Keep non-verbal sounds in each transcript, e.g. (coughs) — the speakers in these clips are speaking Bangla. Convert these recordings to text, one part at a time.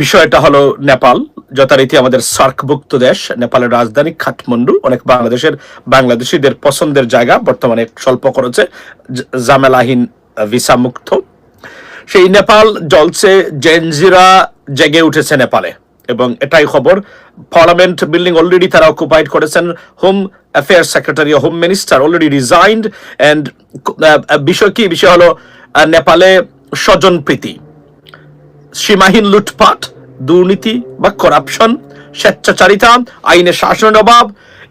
বিষয়টা হলো নেপাল, যথারীতি আমাদের সার্কভুক্ত দেশ, নেপালের রাজধানী কাঠমান্ডু, অনেক বাংলাদেশের বাংলাদেশিদের পছন্দের জায়গা, বর্তমানে স্বল্প খরচে জামেলাহীন ভিসা মুক্ত সেই নেপাল জলছে জেনজিরা জেগে উঠেছে নেপালে, এবং এটাই খবর। পার্লামেন্ট বিল্ডিং অলরেডি তারা অকুপাইড করেছেন, home affair secretary home minister already resigned, and বিষয় কি? বিষয় হলো নেপালে স্বজন প্রীতি। সীমাহীন লুটপাট, দুর্নীতি বা করাপশন স্বেচ্ছাচারিতা আইনের শাসনের অভাব,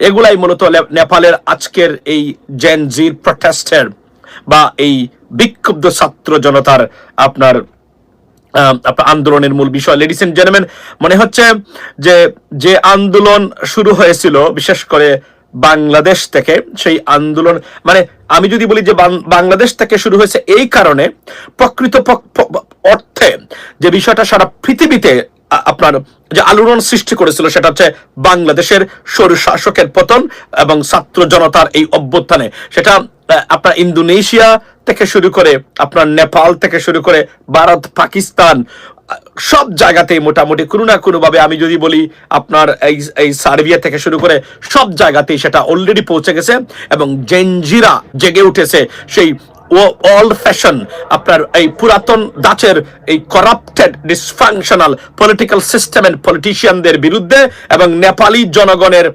এগুলাই মূলত নেপালের আজকের এই জেনজির প্রটেস্টের বা এই বিক্ষুব্ধ ছাত্র জনতার আপনার আপনার আন্দোলনের মূল বিষয়। লেডিস এন্ড জেন্টলম্যান মনে হচ্ছে যে যে আন্দোলন শুরু হয়েছিল, বিশেষ করে বাংলাদেশ থেকে, সেই আন্দোলন মানে আমি যদি বলি যে বাংলাদেশ থেকে শুরু হয়েছে এই কারণে প্রকৃত অর্থে যে বিষয়টা সারা পৃথিবীতে আপনার যে আলোড়ন সৃষ্টি করেছিল সেটা হচ্ছে বাংলাদেশের সরু শাসকের পতন এবং ছাত্র জনতার এই অভ্যুত্থানে। সেটা আপনার ইন্দোনেশিয়া থেকে শুরু করে আপনার নেপাল থেকে শুরু করে ভারত, পাকিস্তান সব জায়গাতেই মোটামুটি কোনো না কোনোভাবে আমি যদি বলি আপনার এই এই সার্বিয়া থেকে শুরু করে সব জায়গাতেই সেটা অলরেডি পৌঁছে গেছে এবং জেনজিরা জেগে উঠেছে সেই ওল্ড ফ্যাশন আপনার এই পুরাতন দাচের এই corrupted dysfunctional political system and পলিটিশিয়ানদের বিরুদ্ধে এবং নেপালি জনগণের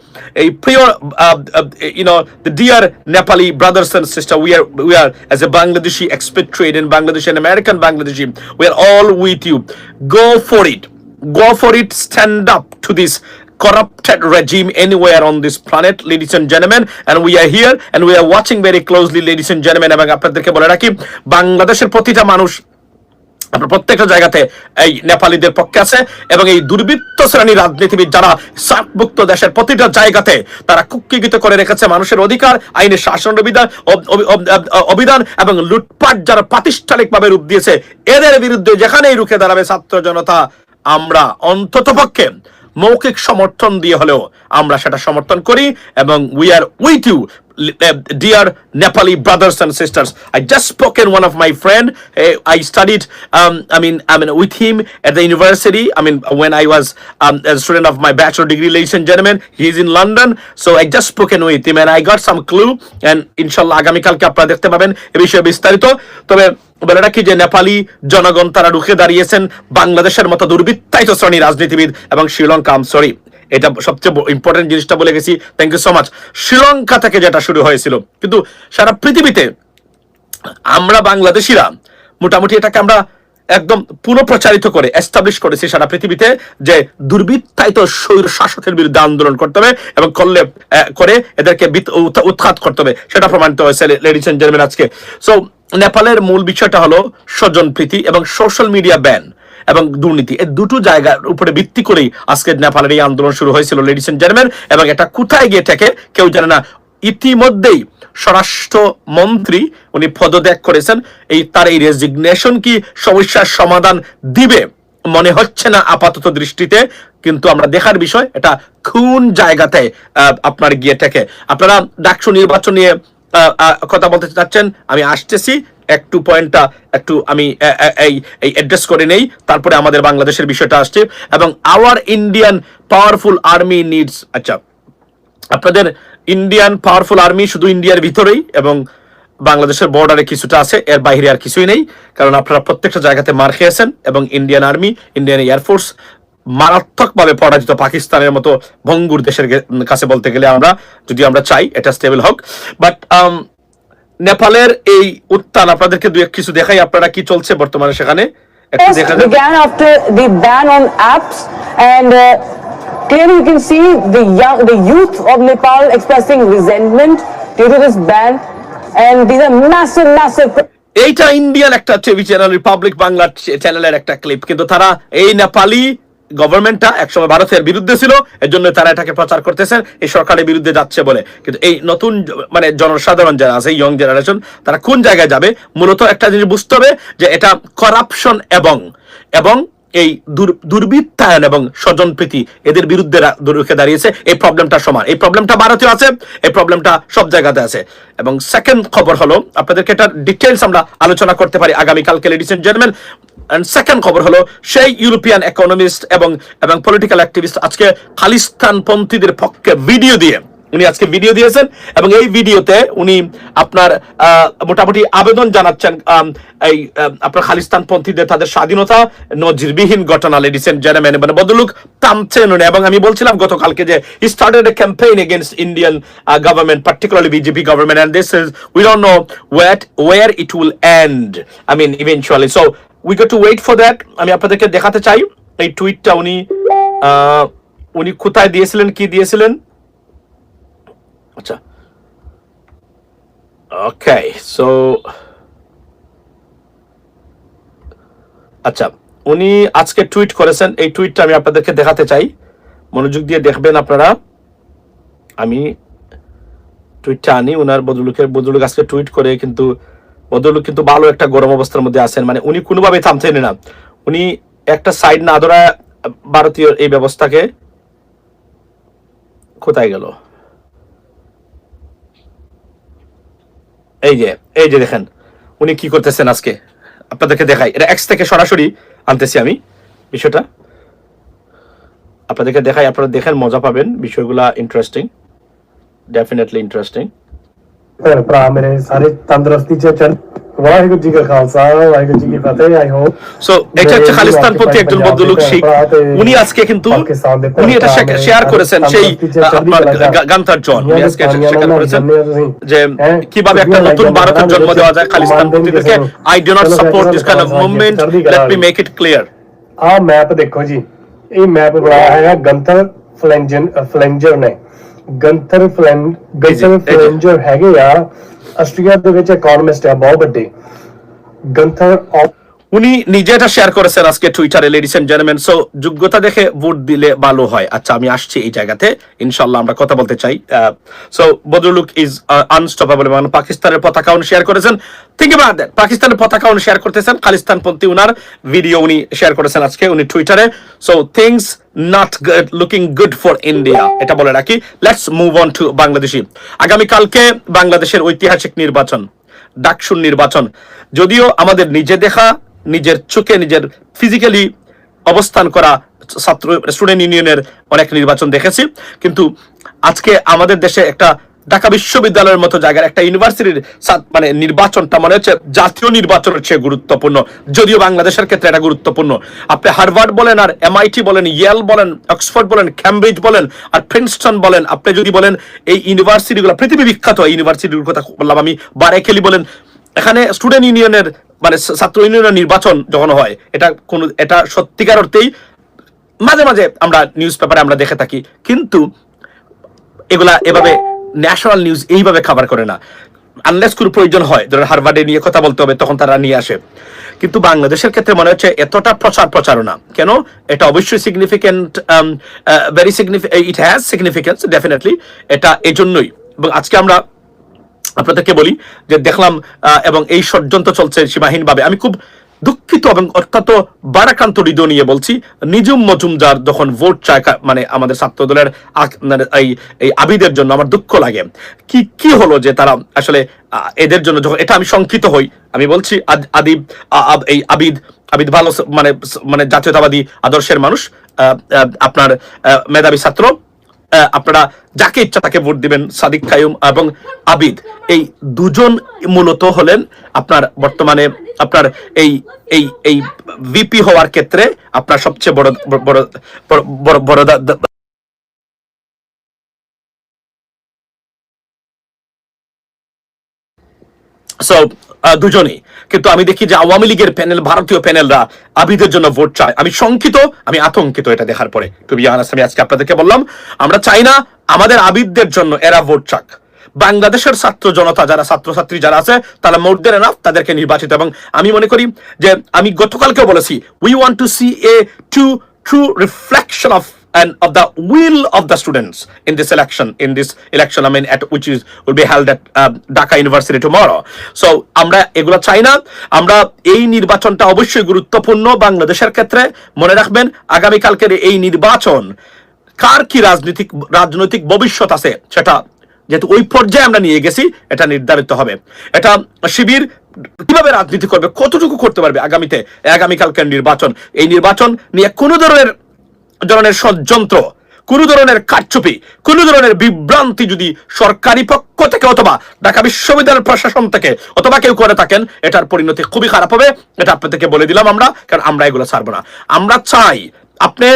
এই প্রিয় you know the dear Nepali brothers and sister we are we are as a Bangladeshi expatriate in Bangladesh and American Bangladeshi we are all with you go for it go for it. Stand up to this corrupted regime anywhere on this planet, ladies and gentlemen. And we are here and we are watching very closely, ladies and gentlemen, এবং আপনাদেরকে বলে রাখি, বাংলাদেশের প্রতিটা মানুষ, আপনার প্রত্যেকটা জায়গাতে এই নেপালিদের পক্ষে আছে এবং এই দুর্বৃত্ত শ্রেণির রাজনীতিবিদ যারা সার্কভুক্ত দেশের প্রতিটা জায়গাতে তারা কুক্ষিগত করে রেখেছে মানুষের অধিকার, আইনের শাসন অভিধান অভিধান এবং লুটপাট যারা প্রাতিষ্ঠানিকভাবে রূপ দিয়েছে, এদের বিরুদ্ধে যেখানেই রুখে দাঁড়াবে ছাত্র জনতা, আমরা অন্তত পক্ষে মৌখিক সমর্থন দিয়ে হলেও আমরা সেটা সমর্থন করি এবং we are with you dear Nepali brothers and sisters. I just spoken one of my friend. eh, I studied. Um, I mean, I mean, with him at the university. I mean, when I was um, a student of my bachelor degree, ladies and gentlemen, he's in London. So I just spoken with him, and I got some clue. And inshallah, আগামীকালকে আপনারা দেখতে পাবেন এ বিষয়ে বিস্তারিত তবে বলে রাখি যে নেপালি জনগণ তারা রুখে দাঁড়িয়েছেন বাংলাদেশের মতো দুর্বৃত্তায়িত শ্রেণি রাজনীতিবিদ এবং শ্রীলঙ্কা সরি এটা সবচেয়ে ইম্পর্টেন্ট জিনিসটা বলে গেছি। Thank you so much Sri Lanka থেকে যেটা শুরু হয়েছিল। কিন্তু সারা পৃথিবীতে আমরা বাংলাদেশিরা মোটামুটি এটাকে আমরা একদম পুনঃপ্রচারিত করে এস্টাবলিশ করেছি সারা পৃথিবীতে যে দুর্বৃত্তায়িত স্বৈর শাসকের বিরুদ্ধে আন্দোলন করতে হবে এবং করলে করে এদেরকে উৎখাত করতে হবে। সেটা প্রমাণিত হয়েছে লেডিস এন্ড জেন্টলম্যান আজকে। সো নেপালের মূল বিষয়টা হলো স্বজন প্রীতি এবং সোশ্যাল মিডিয়া ব্যান এবং দুর্নীতি। এই দুটো জায়গার উপরে ভিত্তি করেই আজকে নেপালের এই আন্দোলন শুরু হয়েছিল লেডিস এন্ড জেন্টলম্যান এবং এটা কোথায় গিয়ে ঠেকে কেউ জানে না। ইতিমধ্যেই স্বরাষ্ট্র মন্ত্রী উনি পদত্যাগ করেছেন। এই তার এই রেজিগনেশন কি সমস্যার সমাধান দিবে মনে হচ্ছে না আপাতত দৃষ্টিতে, কিন্তু আমরা দেখার বিষয়, এটা কোন জায়গাতে আপনার গিয়ে ঠেকে আপনারা ডাকসু নির্বাচন নিয়ে কথা বলতে চাচ্ছেন, আমি আসতেছি। একটু পয়েন্টটা একটু আমি এই এই অ্যাড্রেস করে নেই, তারপরে আমাদের বাংলাদেশের বিষয়টা আসছে, এবং our Indian powerful army needs আচ্ছা আপনাদের ইন্ডিয়ান পাওয়ারফুল আর্মি শুধু ইন্ডিয়ার ভিতরেই, এবং বাংলাদেশের বর্ডারে কিছুটা আছে, এর বাইরে আর কিছুই নেই, কারণ আপনারা প্রত্যেকটা জায়গাতে মার খেয়েছেন, এবং ইন্ডিয়ান আর্মি ইন্ডিয়ান এয়ারফোর্স মারাত্মকভাবে পরাজিত পাকিস্তানের মতো ভঙ্গুর দেশের কাছে বলতে গেলে আমরা, যদি আমরা চাই, এটা স্টেবল হোক বাট নেপালের এই উত্তাল আপনাদেরকে দু এক কিছু দেখাই আপনারা কি চলছে বর্তমানে সেখানে একটু দেখা যাক began after the ban on apps and uh, clearly you can see the young the youth of nepal expressing resentment due to this ban and these are massive massive এইটা ইন্ডিয়ান একটা টিভি চ্যানেল রিপাবলিক বাংলা চ্যানেলের একটা ক্লিপ কিন্তু তারা এই নেপালি গভর্নমেন্টটা একসময় ভারতের বিরুদ্ধে ছিল এর জন্য তারা এটাকে প্রচার করতেছেন এই সরকারের বিরুদ্ধে যাচ্ছে বলে। কিন্তু এই নতুন মানে জনসাধারণ যারা আছে ইয়ং জেনারেশন তারা কোন জায়গায় যাবে? মূলত একটা জিনিস বুঝতে হবে যে এটা করাপশন এবং এবং এই দুর্বৃত্তায়ন এবং স্বজনপ্রীতি, এদের বিরুদ্ধে রুখে দাঁড়িয়েছে, এই প্রবলেমটা সমান। এই প্রবলেমটা ভারতীয় আছে, এই প্রবলেমটা সব জায়গাতে আছে। এবং সেকেন্ড খবর হলো, আপনাদেরকে এটা ডিটেলস আমরা আলোচনা করতে পারি আগামীকালকে লেডিস এন্ড জেন্টলম্যান সেকেন্ড খবর হলো, সেই ইউরোপিয়ান ইকোনমিস্ট এবং এবং পলিটিক্যাল অ্যাক্টিভিস্ট আজকে খালিস্তান পন্থীদের পক্ষে ভিডিও দিয়ে, উনি আজকে ভিডিও দিয়েছেন এবং এই ভিডিওতে উনি আপনার মোটামুটি আবেদন জানাচ্ছেন এই আপনার খালিস্তান পন্থীদের তাদের স্বাধীনতা নজিরবিহীন ঘটনা লেডিস এন্ড জেন্টলম্যান মানে বদলুক থামছেন উনি এবং আমি বলছিলাম গতকালকে যে started a campaign against Indian government particularly BJP government and this is we don't know wait war it will end I mean eventually so we got to wait for that আমি আপনাদেরকে দেখাতে চাই। এই টুইটটা উনি উনি কোথায় দিয়েছিলেন, কি দিয়েছিলেন? আচ্ছা। ওকে সো আচ্ছা উনি আজকে টুইট করেছেন। এই টুইটটা আমি আপনাদেরকে দেখাতে চাই। মনোযোগ দিয়ে দেখবেন আপনারা। আমি টুইটটা আনি ওনার বদলুকের বদলুক আজকে টুইট করে, কিন্তু বদলুক কিন্তু ভালো একটা গরম অবস্থার মধ্যে আছেন। মানে উনি কোনোভাবে থামছেন না। উনি একটা সাইড না ধরা ভারতীয় এই ব্যবস্থাকে কোথায় গেল? এই যে এই যে দেখেন, উনি কি করতেছেন আজকে? আপনাদেরকে দেখাই। এটা এক্স থেকে সরাসরি আনতেছি আমি বিষয়টা। আপনাদেরকে দেখাই, আপনারা দেখেন, মজা পাবেন। বিষয়গুলা ইন্টারেস্টিং ডেফিনেটলি ইন্টারেস্টিং ਭੈਣ ਭਰਾ ਮੇਰੇ ਸਾਰੇ ਤੰਦਰੁਸਤੀ ਚ ਚੱਲ ਵਾਹਿਗੁਰੂ ਜੀ ਕਾ ਖਾਲਸਾ ਵਾਹਿਗੁਰੂ ਜੀ ਕੀ ਫਤਿਹ আই হোপ সো এটা হচ্ছে খালিস্তান প্রতি একজন ভদ্রলোক শিখ উনি আজকে কিন্তু উনি এটা শেয়ার করেছেন সেই আহ, আপনার গা- গান্তার জন উনি আজকে শেয়ার করেছেন যে কিভাবে একটা নতুন ভারতের জন্ম দেওয়া যায় Khalistan পন্থীদেরকে I do not support this kind of movement let me make it clear ਆ ਮੈਪ ਦੇਖੋ ਜੀ ਇਹ ਮੈਪ ਬਣਾਇਆ ਹੈਗਾ ਗੰਤਰ ਫਲੈਂਜਨ ਫਲੈਂਜਰ ਨੇ ਗੰਥਰ ਫਲੈਂਡ ਗੰਥਰ ਫਲੈਂਜਰ ਹੈਗੇ ਆ ਆਸਟਰੀਆ ਦੇ ਵਿੱਚ ਇਕਨੋਮਿਸਟ ਆ ਬਹੁਤ ਵੱਡੇ। ਗੰਥਰ উনি নিজে এটা শেয়ার করেছেন আজকে টুইটারে লেডিস এন্ড জেন্টলম্যান সো যোগ্যতা দেখে ভোট দিলে ভালো হয়। আচ্ছা আমি আসছি এই জায়গাতে। ইনশাল্লাহ আমরা কথা বলতে চাই। সো বদরুলুক ইজ আনস্টপেবল মানে পাকিস্তানের পতাকা উনি শেয়ার করেছেন। থিঙ্ক অ্যাবাউট দ্যাট পাকিস্তানের পতাকা উনি শেয়ার করতেছেন খালিস্তান পন্থী উনার ভিডিও উনি শেয়ার করেছেন আজকে উনি টুইটারে so things not good looking good for India এটা বলে রাখি। Let's move on to Bangladeshi আগামীকালকে বাংলাদেশের ঐতিহাসিক নির্বাচন, ডাকসুর নির্বাচন। যদিও আমাদের নিজে দেখা নিজের চোখে, নিজের ফিজিক্যালি অবস্থান করা ছাত্র স্টুডেন্ট ইউনিয়নের অনেক নির্বাচন দেখেছি। কিন্তু আজকে আমাদের দেশে একটা ঢাকা বিশ্ববিদ্যালয়ের মতো জায়গার একটা ইউনিভার্সিটির মানে নির্বাচনটা মনে হচ্ছে জাতীয় নির্বাচনের চেয়ে গুরুত্বপূর্ণ। যদিও বাংলাদেশের ক্ষেত্রে এটা গুরুত্বপূর্ণ। আপনি হার্ভার্ড বলেন আর এমআইটি বলেন ইয়েল বলেন অক্সফোর্ড বলেন ক্যামব্রিজ বলেন, আর প্রিন্সটন বলেন, আপনি যদি বলেন এই ইউনিভার্সিটিগুলো পৃথিবী বিখ্যাত ইউনিভার্সিটির কথা বললাম আমি। বারেখেলি বলেন এখানে স্টুডেন্ট ইউনিয়নের মানে ছাত্র ইউনিয়নের নির্বাচন যখন হয়, এটা কোন, এটা সত্যিকার অর্থেই মাঝে মাঝে আমরা নিউজ পেপারে আমরা দেখে থাকি। কিন্তু এগুলা এভাবে ন্যাশনাল নিউজ এইভাবে খাবার করে না। আনলেস কোনো প্রয়োজন হয় ধরেন হারভার্ডে নিয়ে কথা বলতে হবে, তখন তারা নিয়ে আসে। কিন্তু বাংলাদেশের ক্ষেত্রে মনে হচ্ছে এতটা প্রচার প্রচারণা। কেন? এটা অবশ্যই significant very significant it has significance definitely এটা এজন্যই। এবং আজকে আমরা আপনাদেরকে বলি যে দেখলাম এবং এই ষড়যন্ত্র চলছে সীমাহীনভাবে। আমি খুব দুঃখিত এবং অত্যন্ত বারাকান্ত হৃদয় নিয়ে বলছি, নিজুম মজুমদার যখন ভোট চায় মানে আমাদের ছাত্র দলের মানে এই এই আবিদের জন্য আমার দুঃখ লাগে। কি কি হলো যে তারা আসলে এদের জন্য যখন, এটা আমি শঙ্কিত হই। আমি বলছি, আদ- আদিব এই আবিদ আবিদ ভালো মানে মানে জাতীয়তাবাদী আদর্শের মানুষ আপনার মেধাবী ছাত্র। আপনারা যাকে ইচ্ছা তাকে ভোট দিবেন, সাদিক, কায়ুম এবং আবিদ। এই দুজন মূলত হলেন আপনার বর্তমানে আপনার এই এই এই ভিপি হওয়ার ক্ষেত্রে আপনার সবচেয়ে বড় বড় বড় বড় সো দুজনেই। কিন্তু আমি দেখি যে আওয়ামী লীগের প্যানেল ভারতীয় প্যানেলরা আবিদের জন্য ভোট চায়। আমি শঙ্কিত, আমি আতঙ্কিত এটা দেখার পরে। টু আমি আজকে আপনাদেরকে বললাম, আমরা চাই না আমাদের আবিদদের জন্য এরা ভোট চাক। বাংলাদেশের ছাত্র জনতা, যারা ছাত্রছাত্রী যারা আছে, তারা মোট দেন এনাফ তাদেরকে নির্বাচিত। এবং আমি মনে করি যে আমি গতকালকেও বলেছি we want to see a to true reflection of and of the will of the students in this election in this election i mean at which is will be held at uh, dhaka university tomorrow. So আমরা এগুলো চাই না। আমরা এই নির্বাচনটা অবশ্যই গুরুত্বপূর্ণ বাংলাদেশের ক্ষেত্রে। মনে রাখবেন আগামী কালকের এই নির্বাচন কার কি রাজনৈতিক রাজনৈতিক ভবিষ্যৎ আছে সেটা যেহেতু ওই পর্যায়ে আমরা নিয়ে গেছি এটা নির্ধারিত হবে। এটা শিবির কীভাবে রাজনীতি করবে কতটুকু করতে পারবে আগামীতে আগামীকালকের নির্বাচন? এই নির্বাচন নিয়ে কোনো ধরনের ধরনের ষড়যন্ত্র, কোন ধরনের কারচুপি, কোন ধরনের বিভ্রান্তি যদি সরকারি পক্ষ থেকে অথবা ঢাকা বিশ্ববিদ্যালয়ের প্রশাসন থেকে অথবা কেউ করে থাকেন, এটার পরিণতি খুবই খারাপ হবে, এটা আপনাদেরকে বলে দিলাম আমরা, কারণ আমরা এগুলো ছাড়বো না। আমরা চাই আপনি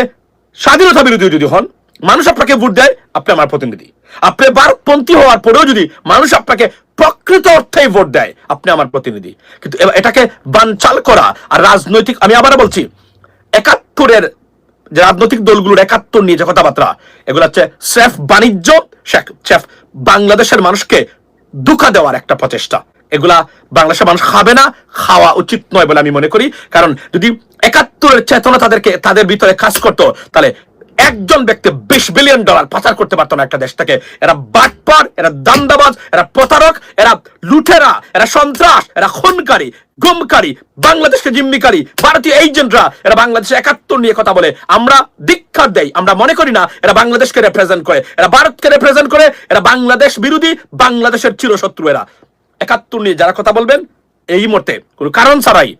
স্বাধীনতা বিরোধী যদি হন, মানুষ আপনাকে ভোট দেয়, আপনি আমার প্রতিনিধি। আপনি ভারতপন্থী হওয়ার পরেও যদি মানুষ আপনাকে প্রকৃত অর্থেই ভোট দেয়, আপনি আমার প্রতিনিধি। কিন্তু এটাকে বানচাল করা আর রাজনৈতিক, আমি আবার বলছি, একাত্তরের যে রাজনৈতিক দলগুলোর একাত্তর নিয়ে যে কথাবার্তা, এগুলো হচ্ছে সেফ বাণিজ্য সেফ বাংলাদেশের মানুষকে দুঃখা দেওয়ার একটা প্রচেষ্টা। এগুলা বাংলাদেশের মানুষ খাবে না, খাওয়া উচিত নয় বলে আমি মনে করি। কারণ যদি একাত্তরের চেতনা তাদেরকে, তাদের ভিতরে কাজ করতো, তাহলে একজন ব্যক্তি বিশ বিলিয়ন ডলার পাচার করতে পারতো না একটা দেশ থেকে। এরা বাটপার, এরা দান্দাবাজ, এরা প্রতারক, এরা লুঠেরা এরা সন্ত্রাস, এরা খুনকারী, গুমকারী, বাংলাদেশকে জিম্মিকারী, ভারতীয় এজেন্টরা এরা বাংলাদেশে একাত্তর নিয়ে কথা বলে। আমরা দীক্ষা দেই, আমরা মনে করি না, এরা বাংলাদেশকে রেপ্রেজেন্ট করে। এরা ভারতকে রেপ্রেজেন্ট করে, এরা বাংলাদেশ বিরোধী, বাংলাদেশের চিরশত্রু এরা। একাত্তর নিয়ে যারা কথা বলবেন, এই মুহূর্তে কোনো কারণ ছাড়াই।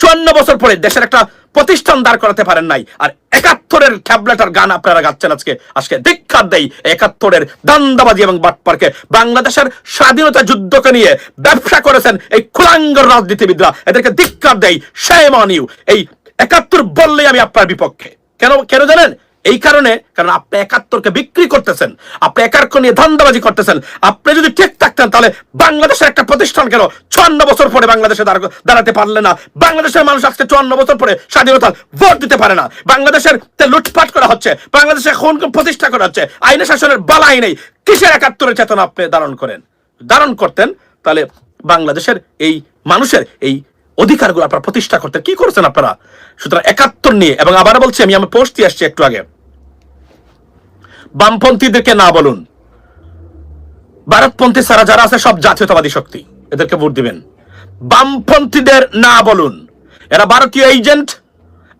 চুয়ান্ন বছর পরে দেশের একটা প্রতিষ্ঠান দাঁড় করাতে পারেন নাই। আর একাত্তরের ট্যাবলেটার গান আপনারা গাচ্ছেন আজকে। আজকে ধিক্ষার দেয় একাত্তরের দান্দাবাজি এবং বাটপার্কে। বাংলাদেশের স্বাধীনতা যুদ্ধকে নিয়ে ব্যবসা করেছেন এই খুলাঙ্গ রাজনীতিবিদরা। এদেরকে ধিক্ষার দেয় শেম অন এই একাত্তর বললেই আমি আপনার বিপক্ষে। কেন কেন জানেন? এই কারণে, কারণ আপনি একাত্তরকে বিক্রি করতেছেন, আপনি একাত্তর নিয়ে ধান্দাবাজি করতেছেন, আপনি যদি ঠিক থাকতেন তাহলে বাংলাদেশের একটা প্রতিষ্ঠান কেন চুয়ান্ন বছর পরে বাংলাদেশে দাঁড়াতে পারলে না? বাংলাদেশের মানুষ আজকে চুয়ান্ন বছর পরে স্বাধীনতা ভোট দিতে পারে না। বাংলাদেশের লুটপাট করা হচ্ছে, বাংলাদেশে খুন প্রতিষ্ঠা করা হচ্ছে, আইনে শাসনের বালাই নেই। কিসের একাত্তরের চেতনা আপনি ধারণ করেন? ধারণ করতেন, তাহলে বাংলাদেশের এই মানুষের এই অধিকারগুলো আপনারা প্রতিষ্ঠা করতে কি করছেন আপনারা? সুতরাং একাত্তর নিয়ে, এবং আবার বলছি, আমি আমার পোস্ট দিয়ে আসছি একটু আগে। বামপন্থীদেরকে না বলুন। ভারতপন্থী সারা যারা আছে, সব জাতীয়তাবাদী শক্তি। এদেরকে ভোট দিবেন। বামপন্থীদের না বলুন। এরা ভারতীয় এজেন্ট।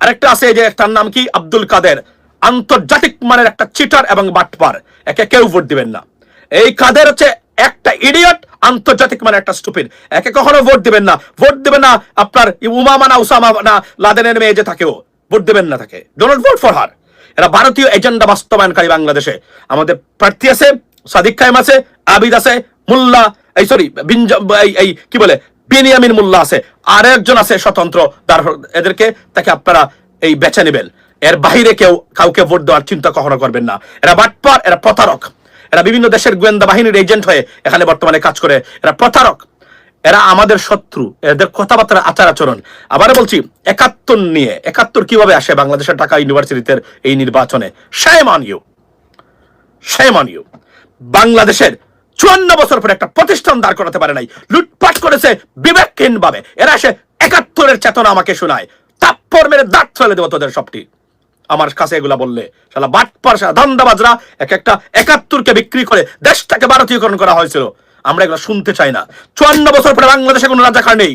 আরেকটা আছে যে একটার নাম কি? আব্দুল কাদের। আন্তর্জাতিক মানের একটা চিটার এবং বাটপার। একে কেউ ভোট দিবেন না। এই কাদের হচ্ছে একটা ইডিয়ট আন্তর্জাতিক মানে একটা স্টুপিড একে কখনো ভোট দিবেন না। ভোট দিবেন না আপনার উমামা না, উসামা না, লাদেনের মেয়ে যে থাকেও ভোট দিবেন না তাকে। ডোন্ট ভোট ফর হার এরা ভারতীয় এজেন্ডা বাস্তবায়নকারী বাংলাদেশে। আমাদের প্রার্থী আছে, সাদিক কাইম আছে, আবিদ আছে, মুল্লা, এই সরি এই কি বলে, বিনিয়ামিন মুল্লা আছে, আর একজন আছে স্বতন্ত্র, তার এদেরকে, তাকে আপনারা এই বেছে নেবেন। এর বাইরে কেউ কাউকে ভোট দেওয়ার চিন্তা কখনো করবেন না। এরা বাটপার, এরা প্রতারক। এরা বিভিন্ন দেশের গোয়েন্দা বাহিনীর এজেন্ট হয়ে এখানে বর্তমানে কাজ করে। এরা প্রতারক। এরা আমাদের শত্রু, এদের কথাবার্তা আচার আচরণ। আবার বলছি, একাত্তর নিয়ে, একাত্তর কীভাবে আসে বাংলাদেশের ঢাকা ইউনিভার্সিটিতে এই নির্বাচনে? shame on you shame বাংলাদেশের চুয়ান্ন বছর পরে একটা প্রতিষ্ঠান দাঁড় করাতে পারে নাই। লুটপাট করেছে বিবেকহীন ভাবে এরা এসে একাত্তরের চেতনা আমাকে শোনায়। তাপ্পর মেরে দাঁত ফেলে দেবো তোদের সবটি। আমার কাছে এগুলা বললে, শালা বাটপার ধান্দাবাজরা, এক একটা একাত্তরকে বিক্রি করে দেশটাকে ভারতীয়করণ করা হয়েছিল। আমরা এগুলো শুনতে চাই না। চুয়ান্ন বছর পরে বাংলাদেশে কোনো রাজাকার নেই।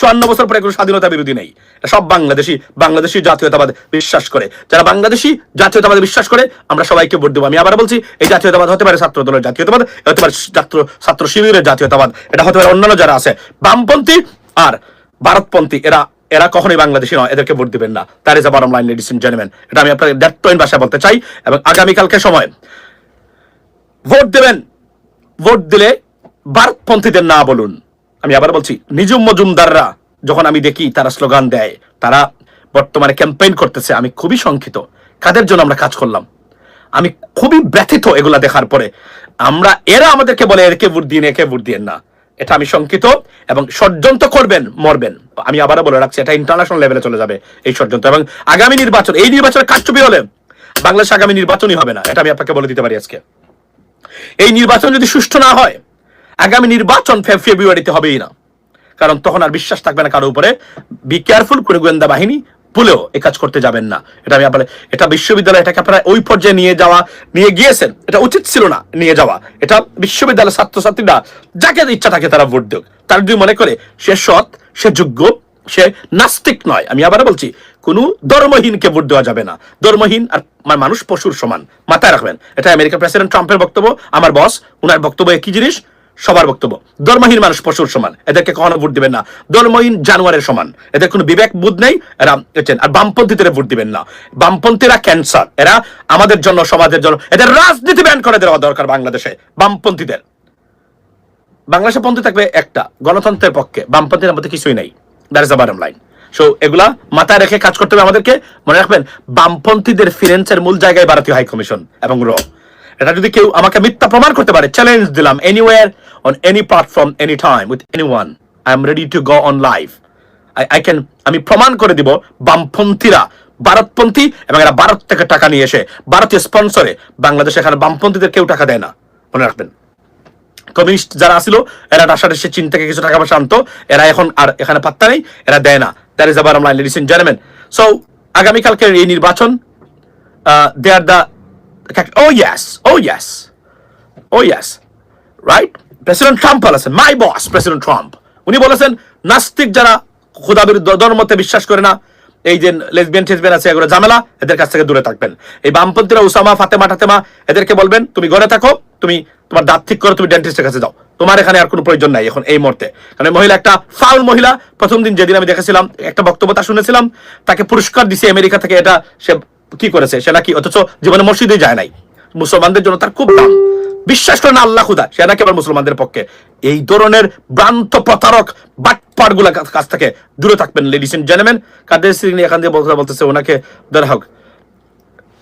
চুয়ান্ন বছর পরে কোনো স্বাধীনতা বিরোধী নেই। সব বাংলাদেশি বাংলাদেশি জাতীয়তাবাদ বিশ্বাস করে। যারা বাংলাদেশি জাতীয়তাবাদ বিশ্বাস করে, আমরা সবাইকে ভোট দেবো। আমি আবার বলছি, এই জাতীয়তাবাদ হতে পারে ছাত্র দলের জাতীয়তাবাদ হতে পারে ছাত্র ছাত্র শিবিরের জাতীয়তাবাদ। এটা হতে পারে অন্যান্য যারা আছে। বামপন্থী আর ভারতপন্থী, এরা এরা কখনোই বাংলাদেশি নয়। এদেরকে ভোট দিবেন না। তার is bottom line ladies and gentleman এটা আমি আপনাকে ডেট পয়েন্ট ভাষায় বলতে চাই। এবং আগামীকালকে সময়। ভোট দেবেন। ভোট দিলে ভারতপন্থীদের না বলুন। আমি আবার বলছি, নিজুম মজুমদাররা যখন আমি দেখি তারা স্লোগান দেয়, তারা বর্তমানে ক্যাম্পেইন করতেছে, আমি খুবই শঙ্কিত। কাদের জন্য আমরা কাজ করলাম? আমি খুবই ব্যথিত এগুলা দেখার পরে। আমরা, এরা আমাদেরকে বলে একে ভোট দিন, একে ভোট দিয়েন না। এটা আমি শঙ্কিত এবং ষড়যন্ত্র করবেন, মরবেন। আমি আবারও বলে রাখছি, এটা ইন্টারন্যাশনাল লেভেলে চলে যাবে এই ষড়যন্ত্র এবং আগামী নির্বাচন, এই নির্বাচনের কারচুপি হলে বাংলাদেশ আগামী নির্বাচনই হবে না। এটা আমি আপনাকে বলে দিতে পারি আজকে। এই নির্বাচন যদি সুষ্ঠু না হয় আগামী নির্বাচন ফেব্রুয়ারিতে হবেই না। কারণ তখন আর বিশ্বাস থাকবে না কারও উপরে। বি কেয়ারফুল করে গোয়েন্দা বাহিনী ভুলেও এই কাজ করতে যাবেন না। এটা আমি আপনার এটা বিশ্ববিদ্যালয়, এটাকে আপনারা ওই পর্যায়ে নিয়ে যাওয়া, নিয়ে গিয়েছেন। এটা উচিত ছিল না নিয়ে যাওয়া। এটা বিশ্ববিদ্যালয়ের ছাত্রছাত্রীরা যাকে ইচ্ছা থাকে তারা ভোট দেক। তার যদি মনে করে সে সৎ, সে যোগ্য, সে নাস্তিক নয়, আমি আবার বলছি, কোনো ধর্মহীনকে ভোট দেওয়া যাবে না। ধর্মহীন আর মানুষ পশুর সমান। মাথায় রাখবেন। এটা আমেরিকার প্রেসিডেন্ট ট্রাম্পের বক্তব্য। আমার বস, উনার বক্তব্য একই জিনিস? সবার বক্তব্য। ধর্মহীন মানুষ পশুর সমান, এদেরকে কখনো ভোট দিবেন না। ধর্মহীন জানোয়ারের সমান, এদের কোনো বিবেক, বোধ নেই, এরা হচ্ছেন, আর বামপন্থীদের ভোট দিবেন না। বামপন্থীরা ক্যান্সার, এরা আমাদের জন্য, সমাজের জন্য, এদের রাজনীতি ব্যান করে দেওয়া দরকার বাংলাদেশে, বামপন্থীদের। বাংলাদেশে পন্থী থাকবে একটা, গণতন্ত্রের পক্ষে বামপন্থীর মধ্যে কিছুই নেই। That is the bottom line so এগুলা মাথায় রেখে কাজ করতে হবে আমাদেরকে। মনে রাখবেন, বামপন্থীদের ফিরেন্সের মূল জায়গায় ভারতীয় হাই কমিশন এবং র এটা যদি কেউ আমাকে মিথ্যা প্রমাণ করতে পারে চ্যালেঞ্জ দিলাম anywhere on any platform any time with anyone I am ready to go on live I can আমি প্রমাণ করে দিব বামপন্থীরা, ভারতপন্থী এবং এরা ভারত থেকে টাকা নিয়ে এসে, ভারতীয় স্পন্সরে বাংলাদেশে এখানে বামপন্থীদের কেউ টাকা দেয় না। মনে রাখবেন। কমিউনিস্ট যারা আসিল, এরা এসে চীন থেকে কিছু টাকা পয়সা আনতো, এরা এখন আর এখানে পাত্তা নেই, এরা দেয় না। দ্যাট ইজ আবার আমরা লেডিস এন্ড জেন্টলম্যান সো আগামীকালকের এই নির্বাচন they are the oh yes oh yes oh yes right President Trump বলেছেন মাই বস প্রেসিডেন্ট ট্রাম্প উনি বলেছেন, নাস্তিক যারা খোদা বিরুদ্ধ ধর্মতে বিশ্বাস করে না, এই যে লেসবিয়ান টেসবিয়ান আছে, এগুলো ঝামেলা, এদের কাছ থেকে দূরে থাকবেন। এই বামপন্থীরা উসামা, ফাতেমা, টাতেমা, এদেরকে বলবেন, তুমি ঘরে থাকো, তুমি তোমার দাঁত ঠিক করো, তুমি ডেন্টিস্টের কাছে যাও। তোমার এখানে আর কোনো প্রয়োজন নাই এখন এই মুহূর্তে। কারণ মহিলা একটা ফাউল মহিলা। প্রথম দিন যেদিন আমি দেখেছিলাম, একটা বক্তব্য তা শুনেছিলাম, তাকে পুরস্কার দিছে আমেরিকা থেকে, এটা সে কি করেছে? সে নাকি অথচ জীবনে মসজিদে যায় নাই। মুসলমানদের জন্য তার খুব দাম। বিশ্বাস করেন আল্লাহ খুদা সে নাকি আবার মুসলমানদের পক্ষে। এই ধরনের ভ্রান্ত প্রতারক বাটপাটগুলা কাছ থেকে দূরে থাকবেন লেডিস এন্ড জেন্টলম্যান কাদের সিং এখান দিয়ে বলতে বলতেছে ওনাকে, ধরা হোক।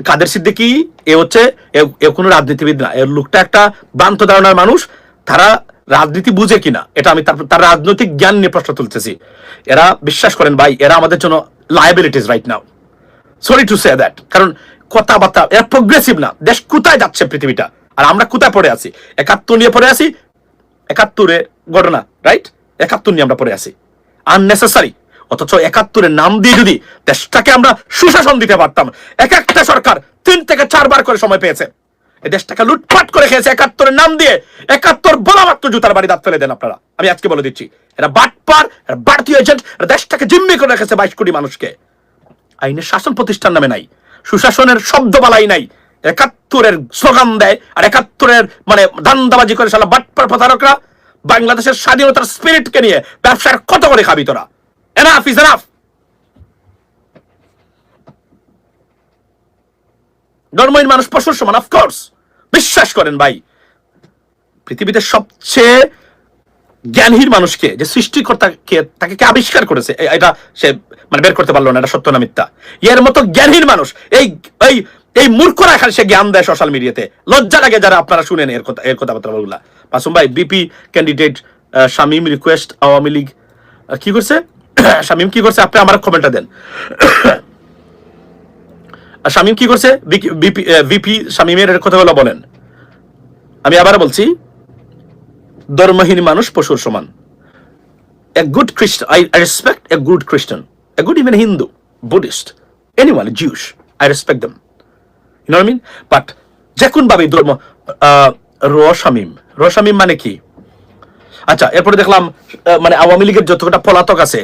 কাদের সিদ্দিকি? এ হচ্ছে, এ- কোনো রাজনীতিবিদ না। এর লোকটা একটা ভ্রান্ত ধারণার মানুষ। তারা রাজনীতি বুঝে কিনা? এটা আমি তার রাজনৈতিক জ্ঞান নিয়ে প্রশ্ন তুলতেছি। এরা, বিশ্বাস করেন ভাই, এরা আমাদের জন্য liabilities right now sorry to say that কারণ কথাবার্তা, এরা প্রোগ্রেসিভ না। দেশ কোথায় যাচ্ছে পৃথিবীটা? আর আমরা কোথায় পড়ে আছি? একাত্তর নিয়ে পড়ে আছি? একাত্তরে ঘটনা রাইট একাত্তর নিয়ে আমরা পড়ে আছি। আননেসেসারি অথচ একাত্তরের নাম দিয়ে যদি দেশটাকে আমরা সুশাসন দিতে পারতাম, এক একটা সরকার তিন থেকে চারবার করে সময় পেয়েছে। এই দেশটাকে লুটপাট করে খেয়েছে একাত্তরের নাম দিয়ে। একাত্তর বলা মাত্র জুতার বাড়ি দাঁত ফেলে দেন আপনারা। আমি আজকে বলে দিচ্ছি, এরা বাটপার ভারতীয় এজেন্ট এরা দেশটাকে জিম্মি করে রেখেছে বাইশ কোটি মানুষকে। আইনের শাসন প্রতিষ্ঠান নামে নাই, সুশাসনের শব্দ বালাই নাই, একাত্তরের স্লোগান দেয় আর একাত্তরের মানে দান্দাবাজি করে সালা বাটপার প্রতারকরা বাংলাদেশের স্বাধীনতার স্পিরিটকে নিয়ে ব্যবসার কত করে খাবি তোরা। এনাফ ইজ এনাফ ধর্মহীন মানুষ পশুর সমান অফকোর্স বিশ্বাস করেন ভাই, পৃথিবীতে সবচেয়ে জ্ঞানহীন মানুষকে, যে সৃষ্টিকর্তা কে তাকে কে আবিষ্কার করেছে এটা সে মানে বের করতে পারল না, এটা সত্য না মিথ্যা। এর মতো জ্ঞানহীন মানুষ, এই এই এই মূর্খরা এখানে সে জ্ঞান দেয় সোশ্যাল মিডিয়াতে লজ্জা লাগে যারা আপনারা শুনেন এর কথা, এর কথাবার্তা বলগুলা। মাসুম ভাই BP candidate Shamim request Awami League কি করছে? (coughs) শামিম কি করছে? আপনি আমার কমেন্টটা দেন। (coughs) শামিম কি করছে? বিপি শামিমের এর কথাগুলো বলেন। আমি আবার বলছি ধর্মহীন মানুষ পশুর সমান। A good Christian, I a good Christian, a good even Hindu, Buddhist, anyone, Jewish, I respect them. You know what I mean? But যে কোন ভাবে ধর্ম আহ, রশামিম রশামিম মানে কি? আচ্ছা এরপরে দেখলাম মানে আওয়ামী লীগের যতটা পলাতক আছে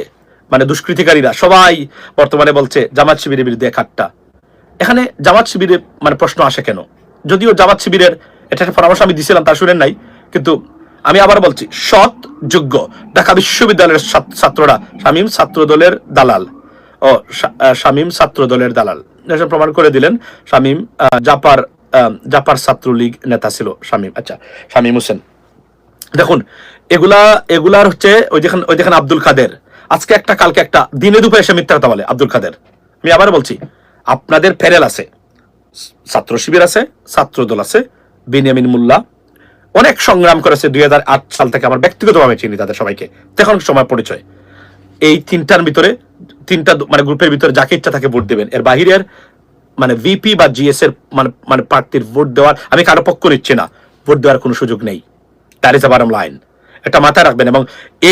মানে দুষ্কৃতিকারীরা সবাই বর্তমানে বলছে জামাত শিবিরের বিরুদ্ধে হাট্টা এখানে জামাত শিবিরের মানে প্রশ্ন আসে কেন? যদিও জামাত শিবিরের এটা একটা পরামর্শ আমি দিছিলাম তা শুনেন নাই কিন্তু আমি আবার বলছি সৎ যোগ্য ঢাকা বিশ্ববিদ্যালয়ের ছাত্ররা, শামীম ছাত্র দলের দালাল। ও শামীম ছাত্র দলের দালাল প্রমাণ করে দিলেন শামীম জাপার জাপার ছাত্রলীগ নেতা ছিল শামীম। আচ্ছা শামীম হোসেন। দেখুন, এগুলা, এগুলার হচ্ছে ওই যেখানে ওই যেখানে আব্দুল কাদের। আজকে একটা, কালকে একটা, দিনে দুপুরে এসে মিথ্যা কথা বলে আব্দুল কাদের। আমি আবার বলছি, আপনাদের প্যানেল আছে। ছাত্র শিবির আছে ছাত্র দল আছে, বিনিয়ামিন মুল্লা অনেক সংগ্রাম করেছে দুই হাজার আট সাল থেকে আমার ব্যক্তিগতভাবে চিনি তাদের সবাইকে। তখন সময় পরিচয়। এই তিনটার ভিতরে, তিনটা মানে গ্রুপের ভিতরে যাকে ইচ্ছা তাকে ভোট দেবেন। এর বাহিরের মানে ভিপি বা জিএস এর মানে মানে প্রার্থীর ভোট দেওয়ার, আমি কারও পক্ষ নিচ্ছি না। ভোট দেওয়ার কোনো সুযোগ নেই। দ্যাট ইজ বারম লাইন এটা মাথায় রাখবেন এবং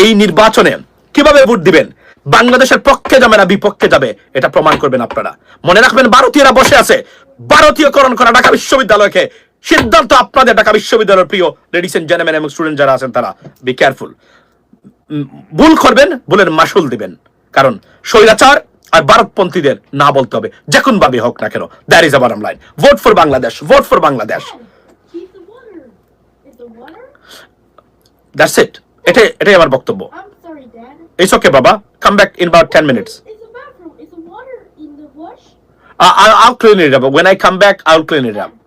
এই নির্বাচনে কীভাবে ভোট দিবেন? বাংলাদেশের পক্ষে যাবে না বিপক্ষে যাবে? এটা প্রমাণ করবেন আপনারা। মনে রাখবেন, ভারতীয়রা বসে আছে। ভারতীয়করণ করা ঢাকা বিশ্ববিদ্যালয়কে সিদ্ধান্ত আপনাদের ঢাকা বিশ্ববিদ্যালয়ের প্রিয় লেডিস এন্ড জেন্টলম্যান এবং স্টুডেন্ট যারা আছেন তারা বি কেয়ারফুল ভুল করবেন ভুলের মাসুল দিবেন। কারণ স্বৈরাচার আর ভারতপন্থীদের না বলতে হবে যে কোন ভাবে হোক না কেন। That is a bottom line vote for Bangladesh vote for Bangladesh? That's it এটাই এটাই আমার বক্তব্য। ইটস ওকে বাবা come back in about 10 minutes wash? I'll, I'll clean it up. When I come back I'll clean it up. Only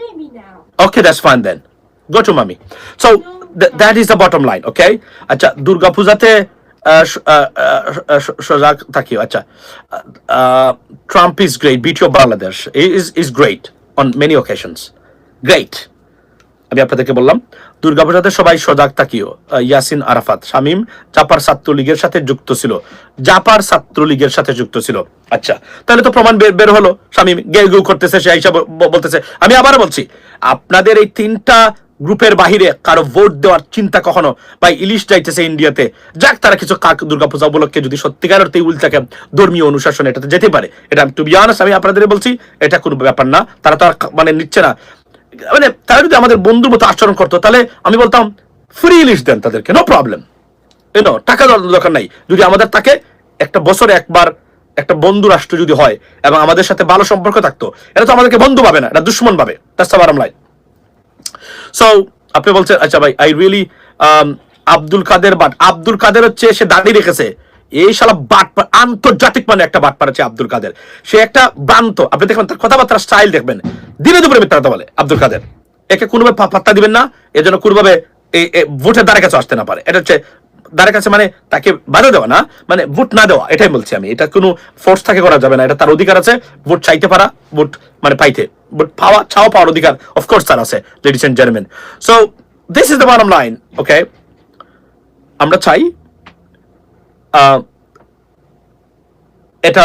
maybe now. Okay, that's fine then. Go to mommy. So th- that is the bottom line, okay? আচ্ছা দুর্গা পূজাতে সজাগ থাকিও আচ্ছা Trump is great your Bangladesh. Bangladesh is is great on many occasions great আমি আপনাদেরকে বললাম দুর্গাপূজাতে সবাই সজাগ থাকিও ইয়াসিন আরাফাত, শামীম, জাপার ছাত্রলীগের সাথে যুক্ত ছিল। জাপার ছাত্রলীগের সাথে যুক্ত ছিল। আচ্ছা তাহলে তো প্রমাণ বের হলো। শামীম গেউ গেউ করতেছে, সে হিসাব বলতেছে। আমি আবার বলছি, আপনাদের এই তিনটা গ্রুপের বাহিরে কারও ভোট দেওয়ার চিন্তা কখনো বা ইলিশ যাইতেছে ইন্ডিয়াতে? যাক, তারা কিছু কাক দুর্গাপূজা উপলক্ষে যদি সত্যিকার অর্থে উল থাকে, ধর্মীয় অনুশাসন এটাতে যেতে পারে। এটা টু বি আমি আপনাদের বলছি, এটা কোনো ব্যাপার না। তারা তো আর মানে নিচ্ছে না। মানে তারা যদি আমাদের বন্ধুর মতো আচরণ করতো, তাহলে আমি বলতাম ফ্রি ইলিশ দেন তাদেরকে নো প্রবলেম ইউনো টাকা দেওয়ার দরকার নাই। যদি আমাদের তাকে একটা বছরে একবার একটা বন্ধু রাষ্ট্র যদি হয় এবং আমাদের সাথে ভালো সম্পর্ক থাকতো এটা তো আমাদেরকে বন্ধু পাবে না এটা দুশ্মন পাবে that's the bottom line so আপনি বলছেন আচ্ছা ভাই I really Abdul Kader but Abdul Kader হচ্ছে, সে দাঁড়িয়ে রেখেছে। এই শালা বাট আন্তর্জাতিক মানে একটা বাট পাড়াচ্ছে আব্দুল কাদের। সে একটা ভ্রান্ত আপনি দেখবেন তার কথাবার্তার স্টাইল দেখবেন। দিনে দুপুরে মিথ্যা বলে আব্দুল কাদের। একে কোনোভাবে পাত্তা দিবেন না এজন্য কোনোভাবে এই ভোটের দ্বারা কাছে আসতে না পারে। এটা হচ্ছে দ্বারা কাছে মানে তাকে বাধা দেওয়া না মানে ভোট না দেওয়া, এটাই বলছি আমি। এটা কোনো ফোর্স থাকে করা যাবে না। এটা তার অধিকার আছে। ভোট চাইতে পারা, ভোট মানে পাইতে। ভোট পাওয়া চাও পাওয়ার অধিকার অফকোর্স তার আছে ladies and gentleman so this is the bottom line okay আমরা চাই এটা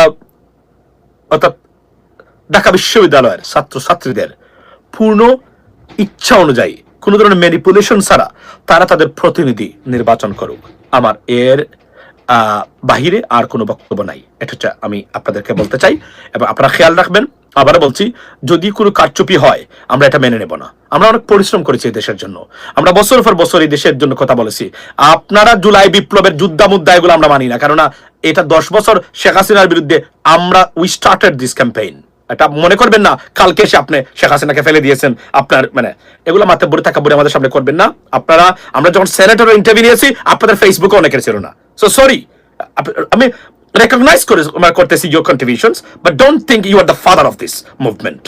অর্থাৎ ঢাকা বিশ্ববিদ্যালয়ের ছাত্র ছাত্রীদের পূর্ণ ইচ্ছা অনুযায়ী কোনো ধরনের ম্যানিপুলেশন ছাড়া তারা তাদের প্রতিনিধি নির্বাচন করুক। আমার এর বাহিরে আর কোনো বক্তব্য নাই। এটা হচ্ছে আমি আপনাদেরকে বলতে চাই এবং আপনারা খেয়াল রাখবেন, আবারও বলছি, যদি কোনো কারচুপি হয়, আমরা এটা মেনে নেব না। আমরা অনেক পরিশ্রম করেছি এই দেশের জন্য। আমরা বছর পর বছর এই দেশের জন্য কথা বলেছি। আপনারা জুলাই বিপ্লবের যুদ্ধা মুদ্রা এগুলো আমরা মানি না। কেননা এটা দশ বছর শেখ হাসিনার বিরুদ্ধে আমরা উই স্টার্টেড দিস ক্যাম্পেইন এটা মনে করবেন না, কালকে এসে আপনি শেখ হাসিনাকে ফেলে দিয়েছেন। আপনার মানে এগুলো মাথায় বলে থাকা বলে আমাদের সামনে করবেন না। আপনারা, আমরা যখন সেনেটর ইন্টারভিউ নিয়েছি, আপনাদের ফেসবুকে অনেকের ছিল না। সো সরি আমি রেকগনাইজ করে মানে করতেছি your contributions but don't think you are the father of this movement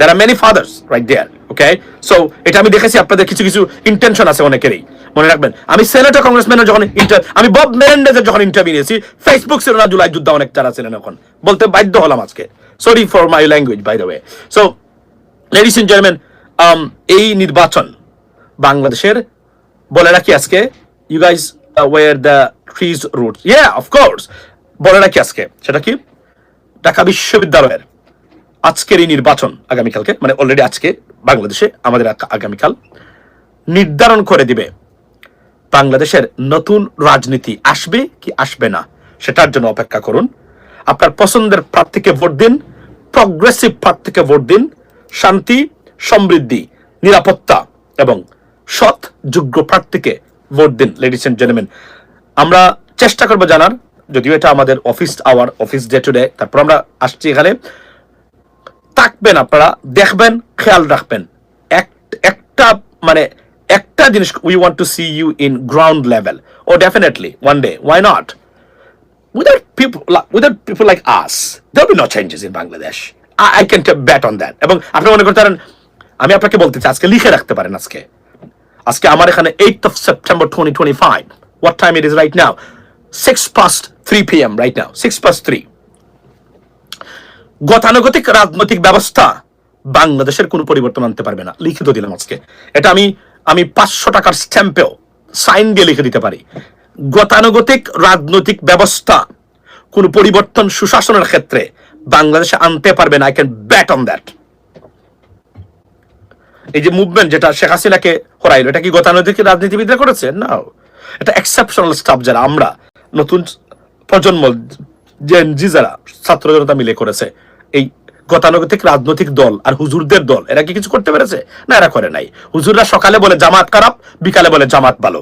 there are many fathers right there, okay? So, এটা আমি দেখেছি, আপনাদের কিছু কিছু ইন্টেনশন আছে অনেকেরই। মনে রাখবেন, আমি সেনেটর কংগ্রেসম্যানের যখন ইন্টার আমি বব মেরেন্ডেজের যখন ইন্টারভিউ নিয়েছি ফেসবুক ছিল না, জুলাই যুদ্ধ অনেক যারা ছিলেন এখন। বলতে বাধ্য হলাম আজকে। Sorry for my language by the way so ladies and gentleman এই নির্বাচন বাংলাদেশের, বলে রাখি আজকে you guys were the trees root yeah of course বলে রাখি আজকে, সেটা কি? ঢাকা বিশ্ববিদ্যালয়ের আজকের এই নির্বাচন আগামীকালকে মানে অলরেডি আজকে, বাংলাদেশে, আমাদের আগ- আগামীকাল, নির্ধারণ করে দিবে বাংলাদেশের নতুন রাজনীতি আসবে কি আসবে না, সেটার জন্য অপেক্ষা করুন। আপনার পছন্দের প্রার্থীকে ভোট দিন প্রগ্রেসিভ প্রার্থীকে ভোট দিন, শান্তি, সমৃদ্ধি, নিরাপত্তা এবং সৎ, যোগ্য প্রার্থীকে ভোট দিন লেডিস এন্ড জেন্টলম্যান আমরা চেষ্টা করব জানার, যদিও এটা আমাদের office our office day to day তারপর আমরা আসছি এখানে। থাকবেন আপনারা, দেখবেন, খেয়াল রাখবেন। এক- একটা মানে একটা জিনিস we want to see you in ground level oh definitely one day why not without people like without people like us, there'll be no changes in Bangladesh. I, I can bet on that. এবং আপনি মনে করতে পারেন আমি আপনাকে বলতে চাই আজকে লিখে রাখতে পারেন আজকে। আজকে আমার এখানে eight of September twenty twenty five what time it is right now six past three P M right now six past three গতানুগতিক রাজনৈতিক ব্যবস্থা বাংলাদেশের কোনো পরিবর্তন আনতে পারবে না। লিখিত দিলাম আজকে। এটা আমি আমি পাঁচশো টাকার স্ট্যাম্পেও সাইন দিয়ে লিখে দিতে পারি। গতানুগতিক রাজনৈতিক ব্যবস্থা। কোন পরিবর্তন সুশাসনের ক্ষেত্রে বাংলাদেশে আনতে পারবে না। I can bet on that এই যে মুভমেন্ট যেটা শেখ হাসিনাকে হরাইল, এটা কি গতানুগতিক রাজনীতিবিদরা করেছে? না এটা এক্সেপশনাল স্টাফ যারা আমরা, নতুন প্রজন্ম জেন জি যারা, ছাত্র জনতা মিলে করেছে। এই গতানুগতিক রাজনৈতিক দল আর হুজুরদের দল, এরা কি কিছু করতে পেরেছে? না, এরা করে নাই। হুজুররা সকালে বলে জামাত খারাপ, বিকালে বলে জামাত ভালো।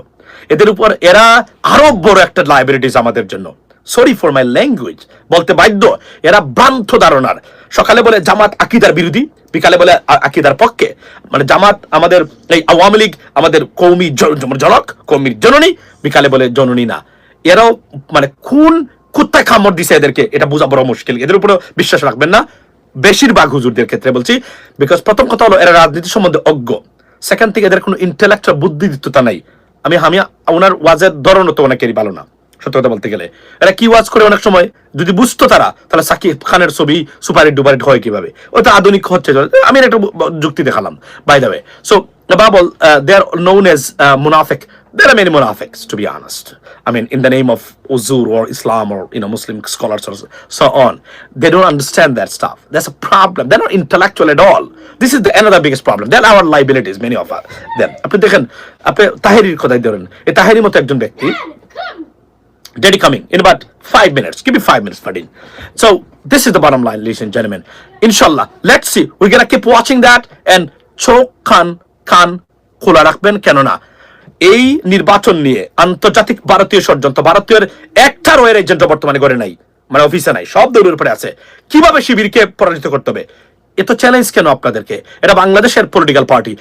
এদের উপর এরা আরও বড় একটা লাইবিলিটিস আমাদের জন্য। সরি ফর মাই ল্যাঙ্গুয়েজ বলতে বাধ্য, এরা ভ্রান্ত ধারণার। সকালে বলে জামাত আকিদার বিরোধী, বিকালে বলে আকিদার পক্ষে। মানে জামাত আমাদের, এই আওয়ামী লীগ আমাদের কৌমি জ- জনক, কৌমির জননী, বিকালে বলে জননী না। এরাও মানে কোন কুত্তায় খামর দিছে এদেরকে, এটা বোঝা বড় মুশকিল। এদের উপরে বিশ্বাস রাখবেন না। বেশিরভাগ হুজুরদের ক্ষেত্রে বলছি বিকজ প্রথম কথা হলো, এরা রাজনীতি সম্বন্ধে অজ্ঞ। সেকেন্ড থেকে এদের কোনো ইন্টেলেকচুয়াল বুদ্ধিদীপ্ততা নাই। আমি আমি ওনার ওয়াজের ধরনও তো অনেকেরই ভালো না, সত্য কথা বলতে গেলে। এরা কি ওয়াজ করে অনেক সময়? যদি বুঝতো তারা, তাহলে সাকিব খানের ছবি সুপারিট ডুপারিট হয় কীভাবে? ওটা আধুনিক হচ্ছে। আমি একটা যুক্তি দেখালাম by the so bubble they are known as মুনাফিক There are many munafiqs, to be honest. I mean, in the name of Uzur or Islam or you know Muslim scholars or so on, they don't understand that stuff. That's a problem. They're not intellectual at all. This is the another biggest problem. They're our liabilities, many of us. Them. আপনি দেখেন আপনি তাহেরির কথাই ধরেন এই তাহেরির মতো একজন ব্যক্তি Daddy coming in about five minutes. Give me five minutes, Fadin. So this is the bottom line, ladies and gentlemen. Inshallah, let's see. We're gonna keep watching that and চোখ কান কান খোলা রাখবেন কেননা এই নির্বাচন নিয়ে আন্তর্জাতিক ভারতীয় ষড়যন্ত্র ভারতীয় একটা রয়ের এজেন্ট বর্তমানে করে নাই মানে অফিসে নাই, সব দৌড়ের উপরে আছে। কীভাবে শিবিরকে পরাজিত করতে হবে? এত চ্যালেঞ্জ কেন আপনাদেরকে? এটা বাংলাদেশের পলিটিক্যাল পার্টি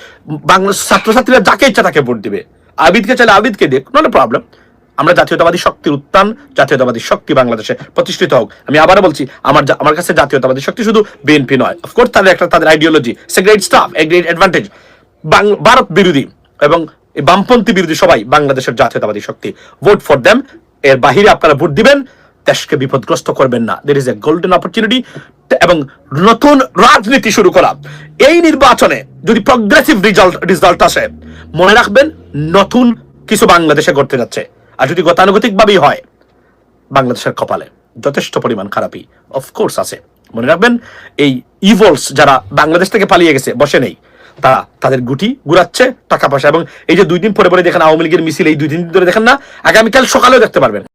বাংলাদেশ ছাত্রছাত্রীরা যাকে ইচ্ছা তাকে ভোট দিবে। আবিদকে চাইলে আবিদকে দিক নো প্রবলেম আমরা জাতীয়তাবাদী শক্তির উত্থান, জাতীয়তাবাদী শক্তি বাংলাদেশে প্রতিষ্ঠিত হোক। আমি আবারও বলছি, আমার আমার কাছে জাতীয়তাবাদী শক্তি শুধু বিএনপি নয়। অফকোর্স তাদের একটা, তাদের ideology say great stuff a great advantage Bharat বিরোধী এবং বামপন্থী বিরোধী সবাই বাংলাদেশের জাতীয়তাবাদী শক্তি ভোট ফর দেম এর বাহিরে আপনারা ভোট দিবেন, দেশকে বিপদগ্রস্ত করবেন না। There is a golden opportunity এবং নতুন রাজনীতি শুরু করা। এই নির্বাচনে যদি প্রগ্রেসিভ রেজাল্ট রেজাল্ট আসে, মনে রাখবেন নতুন কিছু বাংলাদেশে ঘটতে যাচ্ছে। আর যদি গতানুগতিক ভাবেই হয়, বাংলাদেশের কপালে যথেষ্ট পরিমাণ খারাপই অফকোর্স আছে। মনে রাখবেন এই ইভলস যারা বাংলাদেশ থেকে পালিয়ে গেছে, বসে নেই। তারা তাদের গুটি ঘুরাচ্ছে টাকা পয়সা। এবং এই যে দুই দিন পরে পরে দেখেন আওয়ামী লীগের মিছিল, এই দুই দিন ধরে দেখেন না, আগামীকাল সকালেও দেখতে পারবেন।